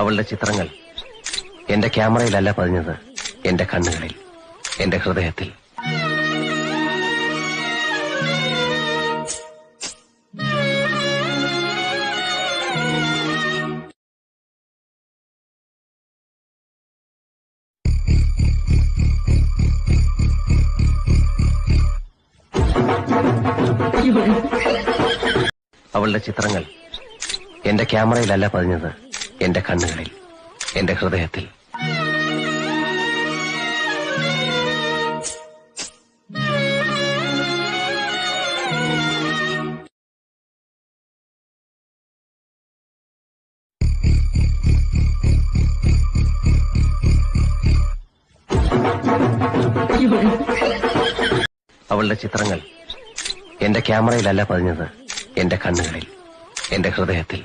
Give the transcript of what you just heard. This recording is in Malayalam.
അവളുടെ ചിത്രങ്ങൾ. എന്റെ ക്യാമറയിലല്ല പതിഞ്ഞത്. എന്റെ കണ്ണുകളിൽ. എന്റെ ഹൃദയത്തിൽ. അവളുടെ ചിത്രങ്ങൾ. എന്റെ ക്യാമറയിലല്ല പതിഞ്ഞത്. എന്റെ കണ്ണുകളിൽ എന്റെ ഹൃദയത്തിൽ. അവളുടെ ചിത്രങ്ങൾ എന്റെ ക്യാമറയിലല്ല പതിഞ്ഞത് എന്റെ കണ്ണുകളിൽ എന്റെ ഹൃദയത്തിൽ.